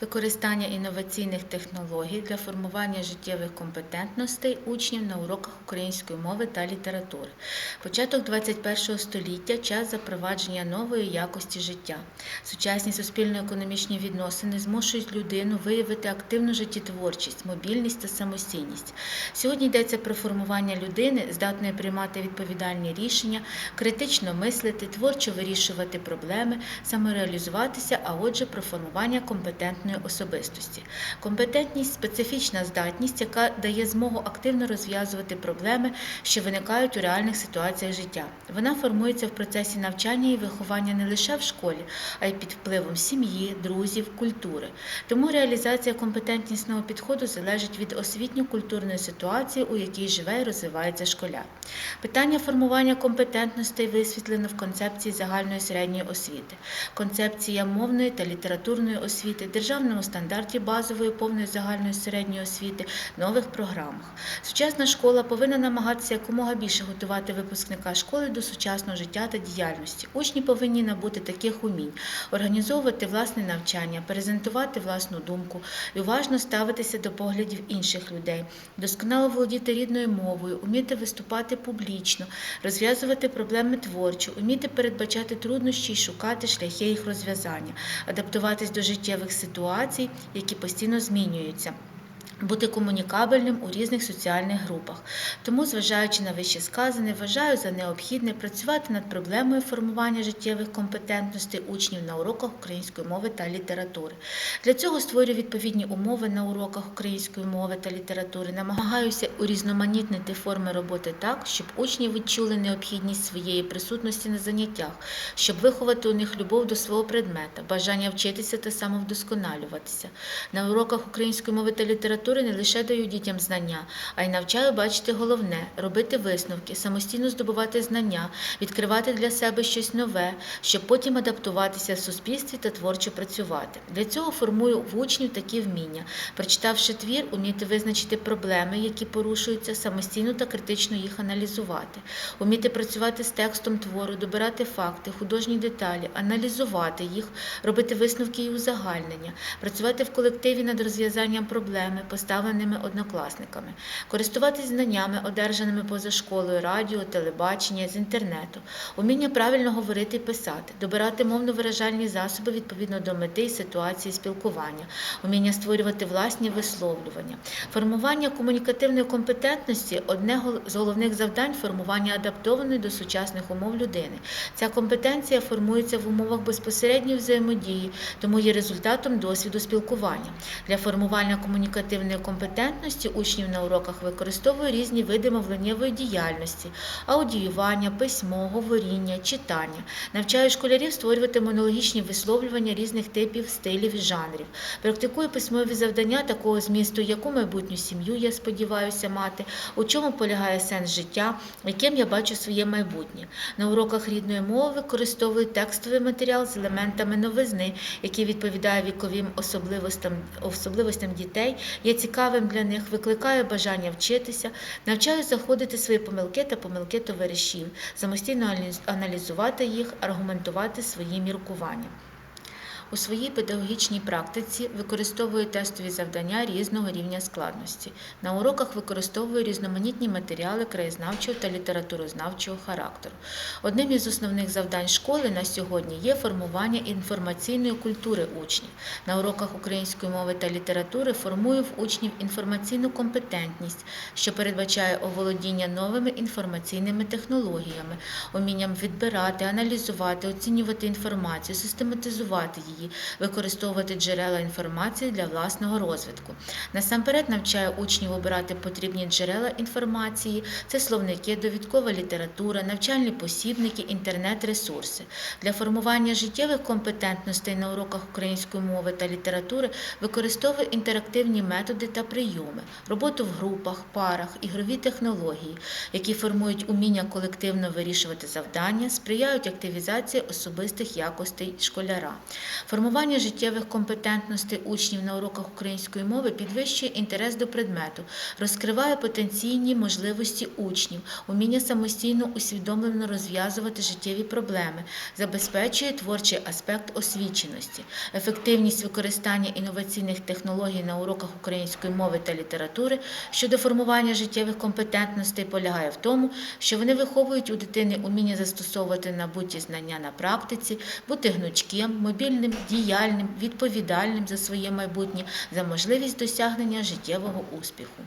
використання інноваційних технологій для формування життєвих компетентностей учнів на уроках української мови та літератури. Початок 21 століття час запровадження нової якості життя. Сучасні суспільно-економічні відносини змушують людину виявити активну життєтворчість, мобільність та самостійність. Сьогодні йдеться про формування людини, здатної приймати відповідальні рішення, критично мислити, творчо вирішувати проблеми, самореалізуватися, а отже, про формування компетентної особистості. Компетентність специфічна здатність, яка дає змогу активно розв'язувати проблеми, що виникають у реальних ситуаціях життя. Вона формується в процесі навчання і виховання не лише в школі, а й під впливом сім'ї, друзів, культури. Тому реалізація компетентнісного підходу залежить від освітньо-культурної ситуації, у якій живе і розвивається школяр. Питання формування компетентностей висвітлено в концепції загальної середньої освіти, концепція мовної та літературної освіти, державному стандарті базової повної загальної середньої освіти, нових програмах. Сучасна школа повинна намагатися якомога більше готувати випускника школи до сучасного життя та діяльності. Учні повинні набути таких умінь, організовувати власне навчання, презентувати власну думку і уважно ставитися до поглядів інших людей, досконало володіти рідною мовою, уміти виступати публічно, розв'язувати проблеми творчо, уміти передбачати труднощі і шукати шляхи їх розв'язання, адаптуватись до життєвих ситуацій, які постійно змінюються. Бути комунікабельним у різних соціальних групах. Тому, зважаючи на вище сказане, вважаю за необхідне працювати над проблемою формування життєвих компетентностей учнів на уроках української мови та літератури. Для цього створюю відповідні умови на уроках української мови та літератури, намагаюся урізноманітнити форми роботи так, щоб учні відчули необхідність своєї присутності на заняттях, щоб виховати у них любов до свого предмета, бажання вчитися та самовдосконалюватися. На уроках української мови та літератури не лише даю дітям знання, а й навчаю бачити головне, робити висновки, самостійно здобувати знання, відкривати для себе щось нове, щоб потім адаптуватися в суспільстві та творчо працювати. Для цього формую в учнів такі вміння, прочитавши твір, уміти визначити проблеми, які порушуються, самостійно та критично їх аналізувати, уміти працювати з текстом твору, добирати факти, художні деталі, аналізувати їх, робити висновки і узагальнення, працювати в колективі над розв'язанням проблеми, поставленими однокласниками, користуватись знаннями, одержаними поза школою, радіо, телебачення, з інтернету, уміння правильно говорити і писати, добирати мовно-виражальні засоби відповідно до мети і ситуації спілкування, уміння створювати власні висловлювання, формування комунікативної компетентності одне з головних завдань формування адаптованої до сучасних умов людини. Ця компетенція формується в умовах безпосередньої взаємодії, тому є результатом досвіду спілкування. Для формування комунікативної компетентності учнів на уроках використовую різні види мовленнєвої діяльності, аудіювання, письмо, говоріння, читання. Навчаю школярів створювати монологічні висловлювання різних типів, стилів і жанрів. Практикую письмові завдання такого змісту, яку майбутню сім'ю я сподіваюся мати, у чому полягає сенс життя, яким я бачу своє майбутнє. На уроках рідної мови використовую текстовий матеріал з елементами новизни, який відповідає віковим особливостям, особливостям дітей, є цікавим для них, викликає бажання вчитися, навчаю заходити свої помилки та помилки товаришів, самостійно аналіз- аналізувати їх, аргументувати свої міркування. У своїй педагогічній практиці використовую тестові завдання різного рівня складності. На уроках використовую різноманітні матеріали краєзнавчого та літературознавчого характеру. Одним із основних завдань школи на сьогодні є формування інформаційної культури учнів. На уроках української мови та літератури формую в учнів інформаційну компетентність, що передбачає оволодіння новими інформаційними технологіями, умінням відбирати, аналізувати, оцінювати інформацію, систематизувати її, використовувати джерела інформації для власного розвитку. Насамперед навчаю учнів обирати потрібні джерела інформації, це словники, довідкова література, навчальні посібники, інтернет-ресурси. Для формування життєвих компетентностей на уроках української мови та літератури використовую інтерактивні методи та прийоми, роботу в групах, парах, ігрові технології, які формують уміння колективно вирішувати завдання, сприяють активізації особистих якостей школяра. Формування життєвих компетентностей учнів на уроках української мови підвищує інтерес до предмету, розкриває потенційні можливості учнів, уміння самостійно усвідомлено розв'язувати життєві проблеми, забезпечує творчий аспект освіченості, ефективність використання інноваційних технологій на уроках української мови та літератури щодо формування життєвих компетентностей полягає в тому, що вони виховують у дитини уміння застосовувати набуті знання на практиці, бути гнучким, мобільним, діяльним, відповідальним за своє майбутнє, за можливість досягнення життєвого успіху.